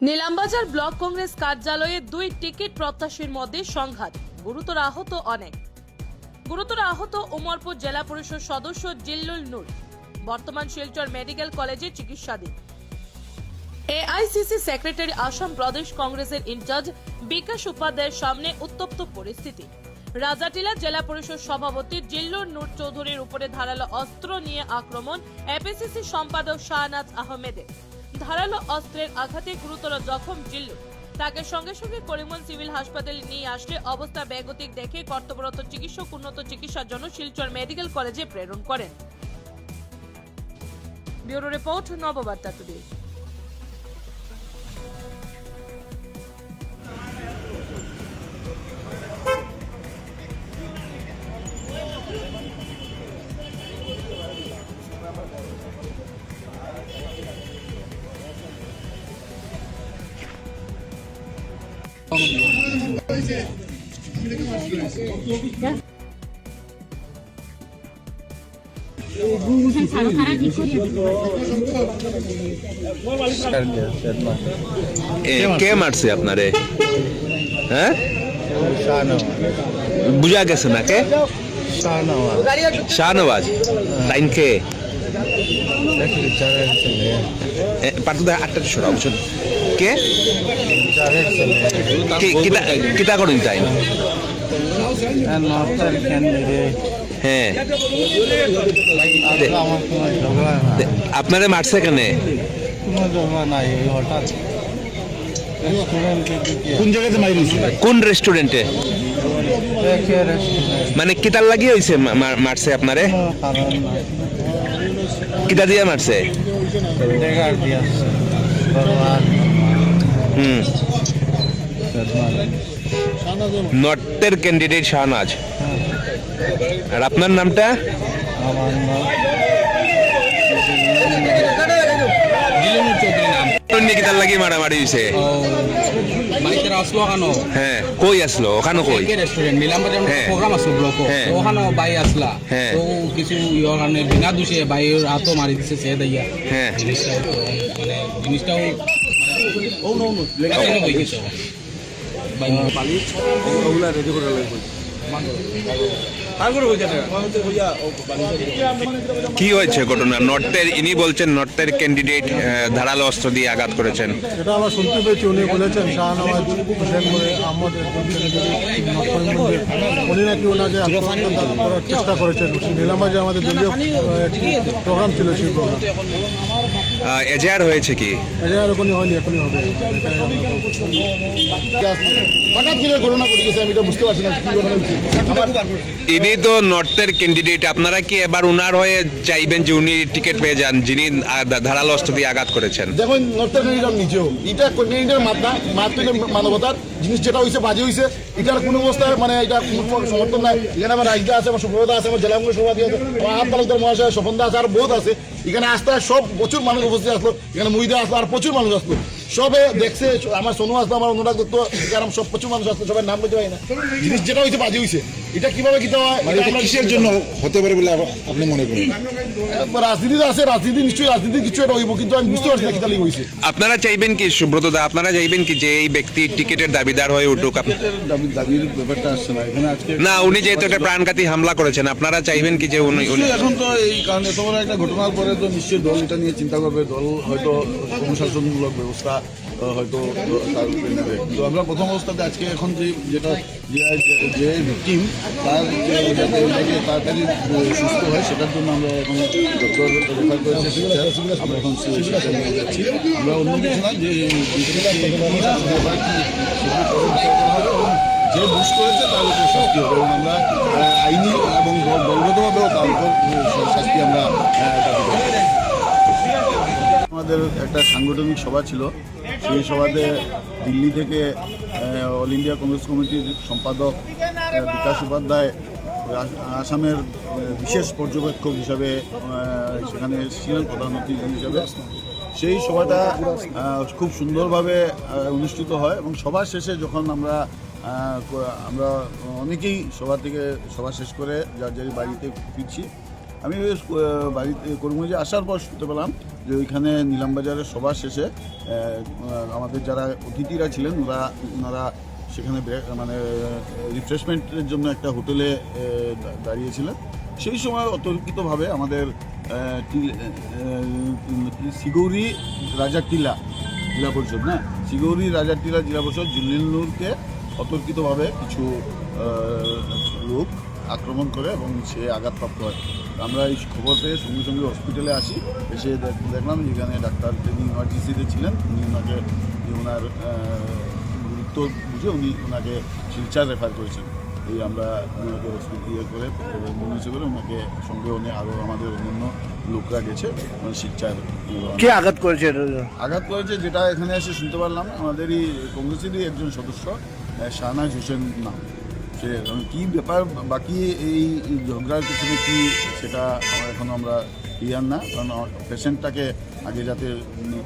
Nilambazar block Congress কার্যালয়ে দুই ticket প্রত্যাশীর মধ্যে সংঘাত। গুরুতর আহত অনেক। গুরুতর আহত উমরপুর জেলা পরিষদ সদস্য জিল্লুল নূর, বর্তমান শিলচর মেডিকেল কলেজে চিকিৎসাধীন। এআইসিসি সেক্রেটারি আসাম প্রদেশ কংগ্রেসের ইনচার্জ বিকাশ উপাধ্যায়ের সামনে উত্তপ্ত পরিস্থিতি। রাজাটিলা জেলা পরিষদ সভাপতি জিল্লুর নূর চৌধুরীর উপরে ধারালো অস্ত্র নিয়ে আক্রমণ এপিসিসি সম্পাদক শাহনাজ আহমেদের। ধারালো অস্ত্রের আঘাতে গুরুতর জখম জিল্লু। তাকে সঙ্গে সঙ্গে করিমন সিভিল হাসপাতালে নিয়ে আসলে অবস্থা বেগতিক দেখে কর্তব্যরত চিকিৎসক, উন্নত চিকিৎসার জন্য শিলচর মেডিকেল কলেজে প্রেরণ করেন। Bureau report Nababarta today. কে মারছে আপনারে? হ্যাঁ? বুঝা গেছে না কে? শাহনওয়াজ। টাইম কে? পার্থ আটটা সরা বুঝছেন কে? কিতা- করেন টাইম হ্যাঁ। আপনারে মারছে কেন? কোন জায়গাতে কোন রেস্টুরেন্টে? মানে কিতার লাগিয়ে হয়েছে মারছে আপনারে? কিতা দিয়ে মারছে? নর্থের ক্যান্ডিডেট শাহনাজ। আর আপনার নামটা? মারামারি হয়েছে হ্যাঁ কই আসলো? ওখানে কই? রেস্টুরেন্ট হ্যাঁ। প্রোগ্রাম আসলো ব্লক হ্যাঁ। ওখানো বাই আসলা। হ্যাঁ। তো কিছু ইয়র কারণে বিনা দোষে বাইয়ের হাতও মারি দিছে সে দাইয়া হ্যাঁ। জিনিসটাও মানে জিনিসটাও ও নো নো লেগে বই গেছে। বাই কি হয়েছে ঘটনা? নর্থের ইনি বলছেন নর্থের ক্যান্ডিডেট ধারালো অস্ত্র দিয়ে আঘাত করেছেন। এটা আমরা শুনতে পেয়েছি উনি বলেছেন শাহনওয়াজ হোসেন বলে। উনি নাকি ওনাকে আত্মহত্যা করার চেষ্টা করেছেন। নীলামাজে আমাদের দলীয় প্রোগ্রাম ছিল সেই প্রোগ্রাম হয়েছে কি? এখনই হয়নি এখনই হবে। হঠাৎ করে ঘটনা ঘটে গেছে আমি এটা বুঝতে পারছি না কি ঘটনা ইনি তো নর্থের ক্যান্ডিডেট আপনারা কি এবার উনার হয়ে চাইবেন যে উনি টিকিট পেয়ে যান, যিনি ধারালো অস্ত্র দিয়ে আঘাত করেছেন? দেখুন নর্থ ক্যান্ডিডেট নিজেও। এটা ক্যান্ডিডেটের মাত্রা মাত্র মানবতার জিনিস যেটা হয়েছে বাজে হয়েছে এটার কোনো অবস্থায় মানে এটা কোনো সমর্থন নাই। এখানে আমার রাজদা আছে, আমার সুব্রতা আছে, আমার জেলা কংগ্রেস সভাপতি আছে, আমার তালুকদার মহাশয় স্বপন দা আছে, আর বহুত আছে। এখানে আসতে সব প্রচুর মানুষ উপস্থিত আসলো। এখানে মহিলা আসলো, আর প্রচুর মানুষ আসলো। সবে দেখছে আমার সোনু আসলো আমার অনুরাগ দত্ত এখানে সব প্রচুর মানুষ আসলো সবাই নাম বলতে পারি না। জিনিস যেটা হয়েছে বাজে হয়েছে এটা কীভাবে কিতা হয় মানে কিসের জন্য হতে পারে বলে আপনি মনে করেন? রাজনীতি আছে রাজনীতি নিশ্চয়ই রাজনীতি কিছু একটা হইব কিন্তু আমি বুঝতে পারছি না আপনারা চাইবেন কি সুব্রত দা আপনারা চাইবেন কি যে এই ব্যক্তি টিকিটের দাবিদার হয়ে উঠুক দাবির ব্যাপারটা আসছে না এখানে আজকে না উনি যেহেতু একটা প্রাণঘাতী হামলা করেছেন আপনারা চাইবেন কি যে উনি এখন তো এই কারণে এত বড় একটা ঘটনার পরে তো নিশ্চয়ই দল এটা নিয়ে চিন্তা করবে দল হয়তো অনুশাসনমূলক ব্যবস্থা হয়তো তো আমরা প্রথম অবস্থাতে আজকে এখন যে যেটা যে- ভিকটিম তার তাড়াতাড়ি সুস্থ হয় সেটার জন্য আমরা এখন রেফার করেছি আমরা এখন যাচ্ছি আমরা অন্য কিছু না যে যে বুঝ করেছে তার উপর শাস্তি হবে এবং আমরা আইনি এবং দল- দলগতভাবেও তার উপর শাস্তি আমরা। আমাদের একটা সাংগঠনিক সভা ছিল সেই সভাতে দিল্লি থেকে অল ইন্ডিয়া কংগ্রেস কমিটির সম্পাদক বিকাশ উপাধ্যায় আসামের বিশেষ পর্যবেক্ষক হিসাবে সেখানে এসেছিলেন প্রধান অতিথি হিসাবে। সেই সভাটা খুব সুন্দরভাবে অনুষ্ঠিত হয় এবং সবার শেষে যখন আমরা আমরা অনেকেই সভা থেকে, সভা শেষ করে যার যার বাড়িতে ফিরছি আমি আহ, বাড়িতে করিমগঞ্জে আসার পর শুনতে পেলাম যে ওইখানে নিলামবাজারের সভা শেষে আমাদের যারা অতিথিরা ছিলেন ওরা ওনারা সেখানে মানে রিফ্রেশমেন্টের জন্য একটা হোটেলে দাঁড়িয়েছিলেন। সেই সময় অতর্কিতভাবে আমাদের সিগৌরি রাজার টিলা জেলা পরিষদ না সিগৌরি রাজার টিলা জেলা পরিষদ জুলিল নূরকে অতর্কিতভাবে কিছু আক্রমণ করে এবং সে আঘাতপ্রাপ্ত হয়। আমরা এই খবর পেয়ে সঙ্গে সঙ্গে হসপিটালে আসি। এসে দেখ- দেখলাম যেখানে ডাক্তার তিনি ইমার্জেন্সিতে ছিলেন উনি ওনাকে ওনার গুরুত্ব বুঝে উনি ওনাকে শিলচার রেফার করেছেন। এই আমরা ওনাকে হসপিটাল ইয়ে করে মনে করে ওনাকে সঙ্গে উনি আরও আমাদের অন্যান্য লোকরা গেছে ওনার শিলচার ইয়ে কে আঘাত করেছে আঘাত করেছে যেটা এখানে এসে শুনতে পারলাম আমাদেরই কংগ্রেসেরই একজন সদস্য শাহনাজ হোসেন নাম। সে এখন কি ব্যাপার, বাকি এই ঝগড়ার পিছনে কি সেটা এখন আমরা ক্লিয়ার না। কারণ পেশেন্টটাকে আগে যাতে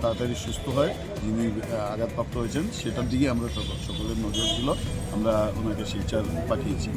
তাড়াতাড়ি সুস্থ হয়, যিনি আঘাতপ্রাপ্ত হয়েছেন, সেটার দিকে আমরা সকলের নজর ছিল। আমরা ওনাকে শিলচার পাঠিয়েছি।